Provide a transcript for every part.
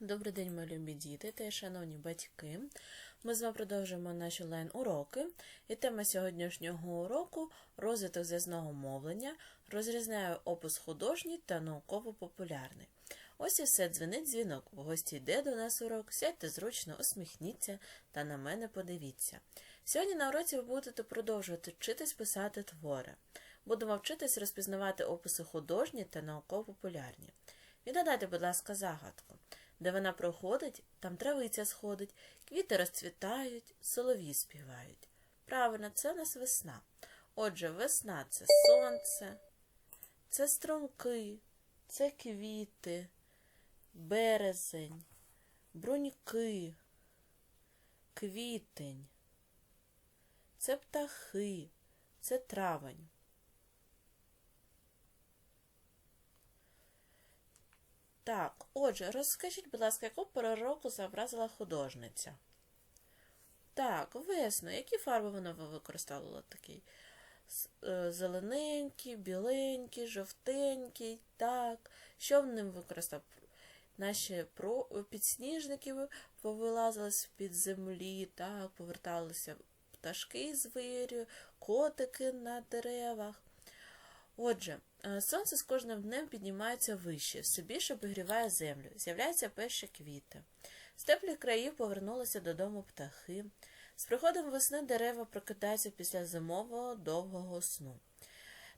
Добрий день, мої любі діти та шановні батьки. Ми з вами продовжуємо наші лайн-уроки. І тема сьогоднішнього уроку розвиток зв'язного мовлення, розрізняю опис художній та науково-популярний. Ось і все, дзвенить дзвінок. В гості йде до нас урок, сядьте зручно, усміхніться та на мене подивіться. Сьогодні на уроці ви будете продовжувати вчитись писати твори. Будемо вчитись розпізнавати описи художні та науково-популярні. Відгадайте, будь ласка, загадку. Де вона проходить, там травиця сходить, квіти розцвітають, солов'ї співають. Правильно, це у нас весна. Отже, весна це сонце, це струмки, це квіти, березень, бруньки, квітень, це птахи, це травень. Так, отже, розкажіть, будь ласка, яку пору року зобразила художниця? Так, весно. Які фарби вона використовувала такий? Е, Зелененький, біленький, жовтенький, так. Що в ним використав? Наші підсніжники ви- повилазили з-під землі, так, поверталися пташки з вирію, котики на деревах. Отже, сонце з кожним днем піднімається вище, все більше обігріває землю, з'являються перші квіти. З теплих країв повернулися додому птахи. З приходом весни дерева прокидаються після зимового довгого сну.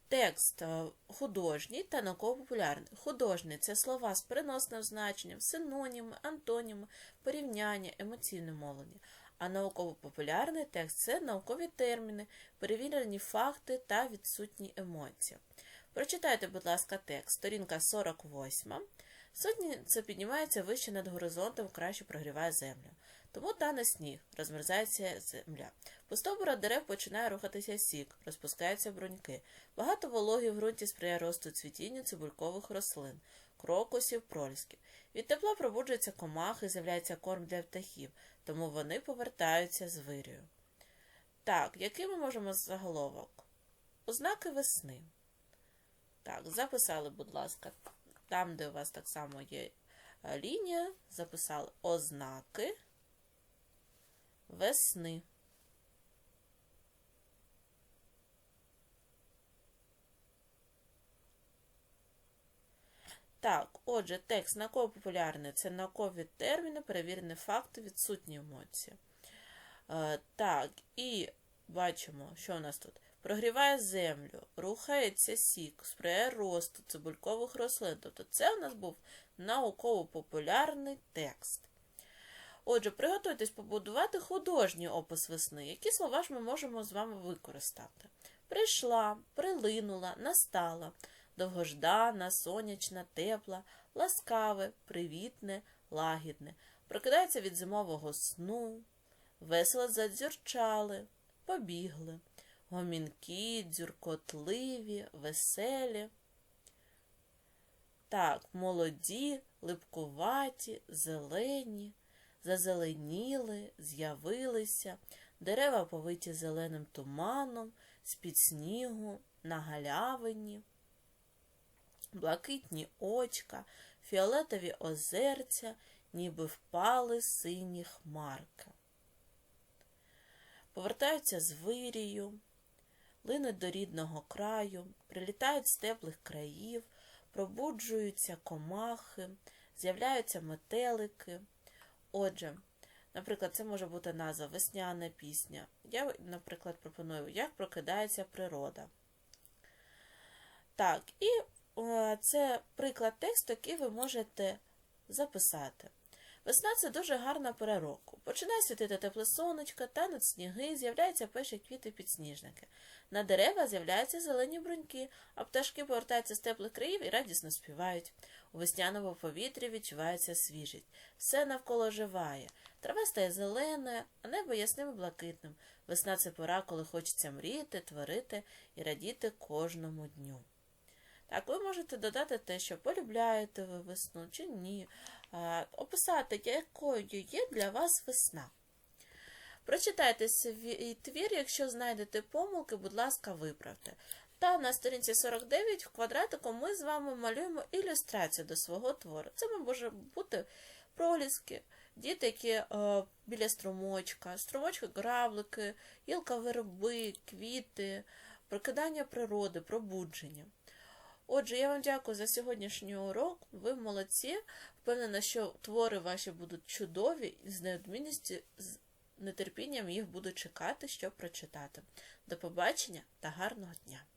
Текст е, художній та науково-популярний. Художній це слова з переносним значенням, синоніми, антоніми, порівняння, емоційне мовлення. А науково-популярний текст це наукові терміни, перевірені факти та відсутні емоції. Прочитайте, будь ласка, текст, сторінка 48. Сонце піднімається вище над горизонтом, краще прогріває землю. Тому тане сніг, розмерзається земля. По стовбура дерев починає рухатися сік, розпускаються бруньки. Багато вологи в ґрунті сприяє росту цвітінню цибулькових рослин, крокусів, пролісків. Від тепла пробуджуються комахи, з'являється корм для птахів, тому вони повертаються з вирію. Так, який ми можемо заголовок? Ознаки весни. Так, записали, будь ласка, там, де у вас так само є е, лінія, записали ознаки весни. Так, отже, текст науково-популярний це наукові терміни, перевірені факти, відсутні емоції. Е, так, і бачимо, що у нас тут. Прогріває землю, рухається сік, сприяє росту цибулькових рослин. Тобто це у нас був науково-популярний текст. Отже, приготуйтесь побудувати художній опис весни. Які слова ж ми можемо з вами використати? Прийшла, прилинула, настала, довгождана, сонячна, тепла, ласкаве, привітне, лагідне, прокидається від зимового сну, весело задзюрчали, побігли, гомінкі, дзюркотливі, веселі. Так, молоді, липкуваті, зелені, зазеленіли, з'явилися, дерева повиті зеленим туманом, з-під снігу, на галявині, блакитні очка, фіолетові озерця, ніби впали сині хмарки. Повертаються з вирію, линуть до рідного краю, прилітають з теплих країв, пробуджуються комахи, з'являються метелики. Отже, наприклад, це може бути назва весняна пісня. Я, наприклад, пропоную, як прокидається природа. Так, і е, це приклад тексту, який ви можете записати. Весна це дуже гарна пора року. Починає світити тепле сонечко, тануть сніги, з'являються перші квіти підсніжники. На дерева з'являються зелені бруньки, а пташки повертаються з теплих країв і радісно співають. У весняному повітрі відчувається свіжість. Все навколо живає. Трава стає зеленою, а небо ясним і блакитним. Весна це пора, коли хочеться мріяти, творити і радіти кожному дню. Так, ви можете додати те, що полюбляєте ви весну чи ні, описати, якою є для вас весна. Прочитайте свій твір, якщо знайдете помилки, будь ласка, виправте. Та на сторінці 49 в квадратику ми з вами малюємо ілюстрацію до свого твору. Це може бути проліски, діти, які е, біля струмочка, струмочки, граблики, гілка вироби, квіти, прокидання природи, пробудження. Отже, я вам дякую за сьогоднішній урок. Ви молодці. Впевнена, що твори ваші будуть чудові і з неодмінністю, з нетерпінням їх буду чекати, щоб прочитати. До побачення та гарного дня!